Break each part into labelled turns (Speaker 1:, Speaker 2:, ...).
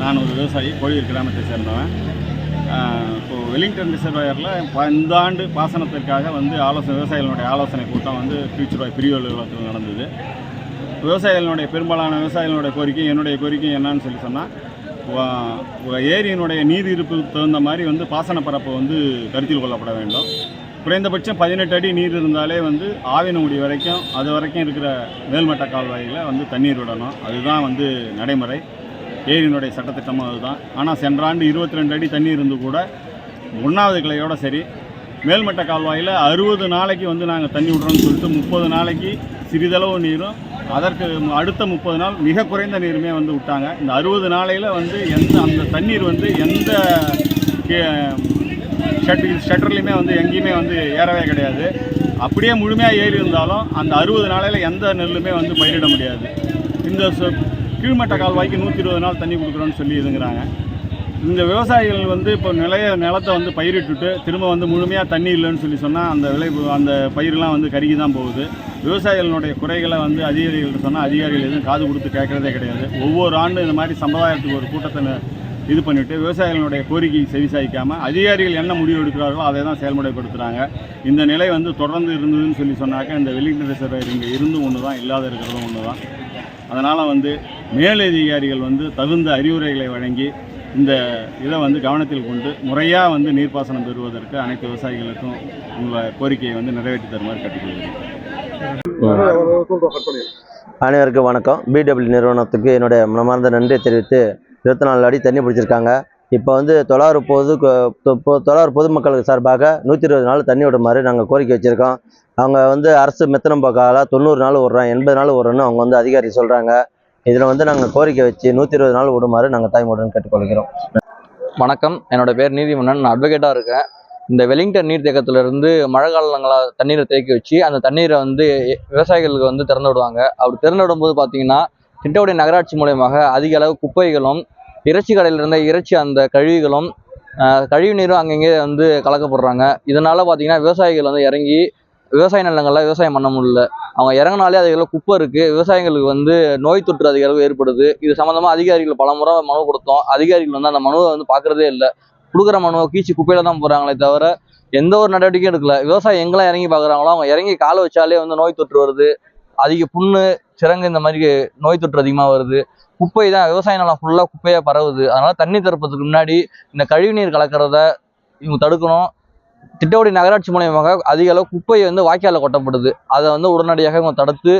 Speaker 1: நான் ஒரு விவசாயி கோயில் கிராமத்தை சேர்ந்தவன். இப்போது வெலிங்டன் ரிசர்வாயரில் இந்த ஆண்டு பாசனத்திற்காக வந்து ஆலோசனை விவசாயிகளுடைய ஆலோசனை கூட்டம் வந்து ஃபியூச்சர் பிரிவு அலுவலகத்தில் நடந்தது. விவசாயிகளுடைய பெரும்பாலான விவசாயிகளுடைய கோரிக்கை என்னுடைய கோரிக்கை என்னன்னு சொல்லி சொன்னால் ஏரியினுடைய நீர் இருப்புக்கு தகுந்த மாதிரி வந்து பாசன பரப்பு வந்து கருத்தில் கொள்ளப்பட வேண்டும். குறைந்தபட்சம் பதினெட்டு அடி நீர் இருந்தாலே வந்து ஆவினங்குடி வரைக்கும் அது வரைக்கும் இருக்கிற மேல்மட்ட கால்வாயில் வந்து தண்ணீர் விடணும். அதுதான் வந்து நடைமுறை. ஏரியினுடைய சட்டத்திட்டமும் அதுதான். ஆனால் சென்ற ஆண்டு இருபத்தி ரெண்டு அடி தண்ணி இருந்து கூட ஒன்றாவது கிளையோட சரி மேல்மட்ட கால்வாயில் அறுபது நாளைக்கு வந்து நாங்கள் தண்ணி விடுறோம்னு சொல்லிட்டு முப்பது நாளைக்கு சிறிதளவு நீரும் அதற்கு அடுத்த முப்பது நாள் மிக குறைந்த நீருமே வந்து விட்டாங்க. இந்த அறுபது நாளையில் வந்து எந்த அந்த தண்ணீர் வந்து எந்த ஷட் ஷட்டர்லையுமே வந்து எங்கேயுமே வந்து ஏறவே கிடையாது. அப்படியே முழுமையாக ஏறி இருந்தாலும் அந்த அறுபது நாளையில் எந்த நெல்லுமே வந்து பயிரிட முடியாது. இந்த கீழ்மட்ட கால்வாய்க்கு நூற்றி இருபது நாள் தண்ணி கொடுக்குறோன்னு சொல்லி இதுங்கிறாங்க. இந்த விவசாயிகள் வந்து இப்போ நிலைய நிலத்தை வந்து பயிரிட்டுட்டு திரும்ப வந்து முழுமையாக தண்ணி இல்லைன்னு சொல்லி சொன்னால் அந்த விளை அந்த பயிரெலாம் வந்து கருகி தான் போகுது. விவசாயிகளுடைய குறைகளை வந்து அதிகாரிகள் சொன்னால் அதிகாரிகள் எதுவும் காது கொடுத்து கேட்குறதே கிடையாது. ஒவ்வொரு ஆண்டும் இந்த மாதிரி சம்பிரதாயத்துக்கு ஒரு கூட்டத்தை இது பண்ணிவிட்டு விவசாயிகளுடைய கோரிக்கை செவிசாய்க்காமல் அதிகாரிகள் என்ன முடிவு எடுக்கிறார்களோ அதை தான் செயல்முறைப்படுத்துகிறாங்க இந்த நிலை வந்து தொடர்ந்து இருந்ததுன்னு சொல்லி சொன்னாக்க இந்த வெலிங்டன் ரிசர்வர் இங்கே இருந்தும் ஒன்று தான் இல்லாத இருக்கிறதும் ஒன்று தான் அதனால் வந்து மேலதிகாரிகள் வந்து தகுந்த அறிவுரைகளை வழங்கி இந்த இதை வந்து கவனத்தில் கொண்டு முறையாக வந்து நீர்ப்பாசனம் பெறுவதற்கு அனைத்து விவசாயிகளுக்கும் உங்கள் கோரிக்கையை வந்து நிறைவேற்றி தருமாறு கேட்டுக்கொள்கிறேன்.
Speaker 2: அனைவருக்கும் வணக்கம். பிடபிள்யூ நிறுவனத்துக்கு என்னுடைய மனமார்ந்த நன்றியை தெரிவித்து இருபத்தி நாலு அடி தண்ணி பிடிச்சிருக்காங்க. இப்போ வந்து தொள்ளாயிரம் பொது தொள்ளாயிரம் பொதுமக்களுக்கு சார்பாக நூற்றி இருபது நாள் தண்ணி விடுமாறு நாங்கள் கோரிக்கை வச்சுருக்கோம். அவங்க வந்து அரசு மெத்தனம் போக்கால தொண்ணூறு நாள் விட்றோம் எண்பது நாள் விட்றோன்னு அவங்க வந்து அதிகாரி சொல்கிறாங்க இதில் வந்து நாங்கள் கோரிக்கை வச்சு நூற்றி இருபது நாள் விடுமாறு நாங்கள் தாய்மொழின்னு கேட்டுக்கொள்கிறோம்.
Speaker 3: வணக்கம். என்னோட பேர் நீதிமன்னன். நான் அட்வொகேட்டாக இருக்கேன். இந்த வெலிங்டன் நீர் தேக்கத்திலிருந்து மழை காலங்களாக தண்ணீரை தேக்கி வச்சு அந்த தண்ணீரை வந்து விவசாயிகளுக்கு வந்து திறந்து விடுவாங்க. அப்படி திறந்து விடும்போது பார்த்தீங்கன்னா திட்டவுடைய நகராட்சி மூலயமாக அதிக அளவு குப்பைகளும் இறைச்சி கடையில் இருந்த இறைச்சி அந்த கழிவுகளும் கழிவு நீரும் அங்கங்கே வந்து கலக்கப்படுறாங்க. இதனால் பார்த்தீங்கன்னா விவசாயிகள் வந்து இறங்கி விவசாய நிலங்களில் விவசாயம் பண்ண முடியல. அவங்க இறங்கினாலே அதுகளில் குப்பை இருக்குது விவசாயிகளுக்கு வந்து நோய் தொற்று அதிக அளவு ஏற்படுது. இது சம்மந்தமாக அதிகாரிகள் பல முறை மனு கொடுத்தோம். அதிகாரிகள் வந்து அந்த மனுவை வந்து பார்க்குறதே இல்லை. கொடுக்குற மனுவை கீச்சு குப்பையில் தான் போகிறாங்களே தவிர எந்த ஒரு நடவடிக்கையும் எடுக்கல. விவசாயம் எங்கெல்லாம் இறங்கி பார்க்குறாங்களோ அவங்க இறங்கி காலை வச்சாலே வந்து நோய் தொற்று வருது. அதிக புண்ணு சிறங்கு இந்த மாதிரி நோய் தொற்று அதிகமாக வருது. குப்பை தான் விவசாய நிலம் ஃபுல்லாக குப்பையாக பரவுது. அதனால தண்ணி திறப்பதுக்கு முன்னாடி இந்த கழிவுநீர் கலக்கிறத இவங்க தடுக்கணும். திட்டவடி நகராட்சி மூலயமாக அதிக அளவு குப்பை வந்து வாய்க்காலில் கொட்டப்படுது. அதை வந்து உடனடியாக இவங்க தடுத்து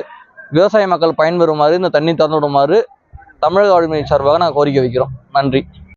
Speaker 3: விவசாய மக்கள் பயன்பெறுமாறு இந்த தண்ணி திறந்து விடுமாறு தமிழக ஆளுமை சார்பாக நாங்கள் கோரிக்கை வைக்கிறோம். நன்றி.